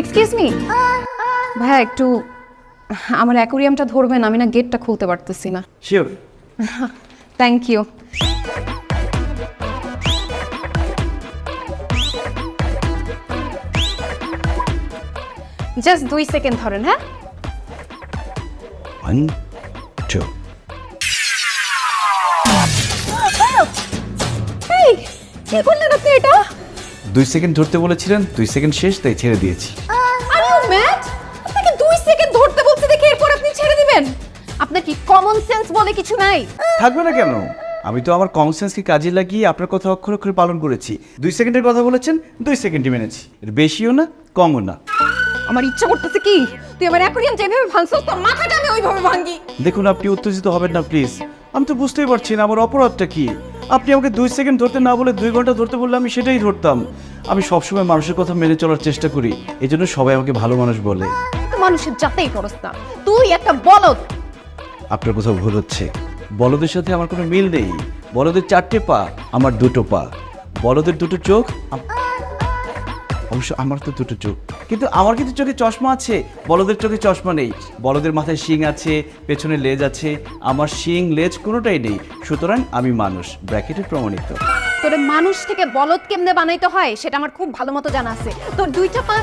Excuse me ভাইয়া একটু আমার অ্যাকোরিয়ামটা ধরবেন আমি না গেটটা খুলতে পারতেছি না। শিওর থ্যাংক ইউ জাস্ট দুই সেকেন্ড ধরেন হ্যাঁ? ওয়ান টু এই কি করলেন আপনি এটা? দুই সেকেন্ড ধরতে বলেছিলেন দুই সেকেন্ড শেষ তাই ছেড়ে দিয়েছি। আর ইউ ম্যাড আপনাকে দুই সেকেন্ড ধরতে বলছি দেখে এরপর আপনি ছেড়ে দিবেন। আপনার কি কমন সেন্স বলে কিছু নাই? থাকবে না কেন? আমি তো আমার কনসেন্সকে কাজে লাগিয়ে আপনার কথা অক্ষর অক্ষরে পালন করেছি। দুই সেকেন্ডের কথা বলেছেন দুই সেকেন্ডই মেনেছি। এর বেশিও না কমও না। আমার ইচ্ছা করতেছে কি? তুই আমার অ্যাকোরিয়াম যেভাবে ভাঙছস তোর মাথাটা আমি ওইভাবে ভাঙি দেখুন আপনি উত্তেজিত হবেন না প্লিজ আমি তো বুঝতেই পারছি না আমার অপরাধটা কি? আপনি আমাকে দুই সেকেন্ড ধরতে না বলে দুই ঘণ্টা ধরতে বললে আমি সেটাই ধরতাম। আমি সবসময় মানুষের কথা মেনে চলার চেষ্টা করি। এই জন্য সবাই আমাকে ভালো মানুষ বলে। মানুষের যাতেই করস না। তুই একটা বলদ। আপনার কোথাও ভুল হচ্ছে। বলদের সাথে আমার কোনো মিল নেই। বলদের চারটে পা আমার দুটো পা। বলদের দুটো চোখ আম- অবশ্য আমার তো দুটো চোখ। কিন্তু আমার কিন্তু চোখে চশমা আছে, বলদের চোখে চশমা নেই। বলদের মাথায় শিং আছে, পেছনে লেজ আছে, আমার শিং লেজ কোনোটাই নেই। সুতরাং আমি মানুষ, ব্র্যাকেটে প্রমাণিত। তোরে মানুষ থেকে বলদ কেমনে বানাইতে হয়, সেটা আমার খুব ভালো মতো জানা আছে। তোর দুইটা পা